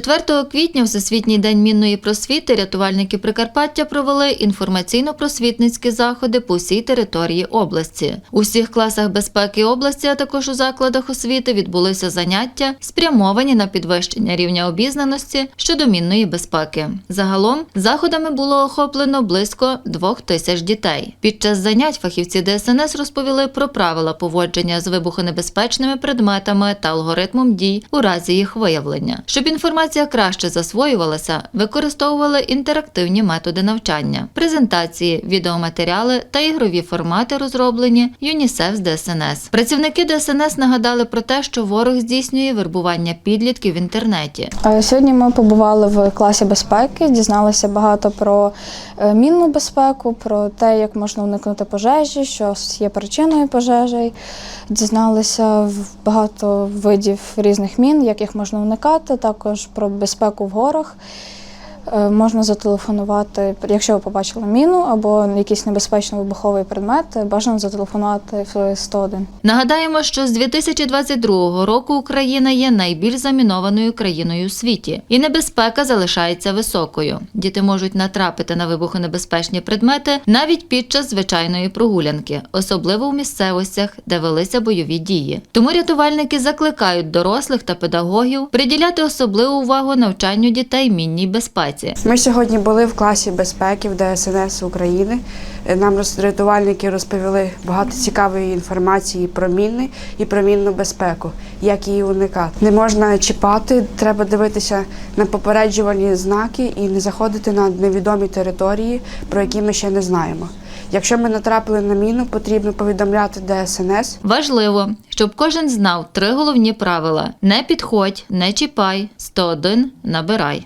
4 квітня, Всесвітній день мінної просвіти, рятувальники Прикарпаття провели інформаційно-просвітницькі заходи по всій території області. У всіх класах безпеки області, а також у закладах освіти відбулися заняття, спрямовані на підвищення рівня обізнаності щодо мінної безпеки. Загалом заходами було охоплено близько двох тисяч дітей. Під час занять фахівці ДСНС розповіли про правила поводження з вибухонебезпечними предметами та алгоритмом дій у разі їх виявлення. Щоб інформація краще засвоювалася, використовували інтерактивні методи навчання, презентації, відеоматеріали та ігрові формати розроблені ЮНІСЕФ з ДСНС. Працівники ДСНС нагадали про те, що ворог здійснює вербування підлітків в інтернеті. Е, Сьогодні ми побували в класі безпеки, дізналися багато про е, мінну безпеку, про те, як можна уникнути пожежі, що є причиною пожежі. Дізналися багато видів різних мін, як їх можна уникати, також про безпеку в горах. Е, Можна зателефонувати, якщо ви побачили міну або якийсь небезпечний вибуховий предмет, бажано зателефонувати в 101. Нагадаємо, що з 2022 року Україна є найбільш замінованою країною у світі, і небезпека залишається високою. Діти можуть натрапити на вибухонебезпечні предмети навіть під час звичайної прогулянки, особливо у місцевостях, де велися бойові дії. Тому рятувальники закликають дорослих та педагогів приділяти особливу увагу навчанню дітей мінній безпеці. Ми сьогодні були в класі безпеки в ДСНС України. Нам рятувальники розповіли багато цікавої інформації про міни і про мінну безпеку, як її уникати. Не можна чіпати, треба дивитися на попереджувальні знаки і не заходити на невідомі території, про які ми ще не знаємо. Якщо ми натрапили на міну, потрібно повідомляти ДСНС Важливо, щоб кожен знав три головні правила: не підходь, не чіпай, 101 набирай.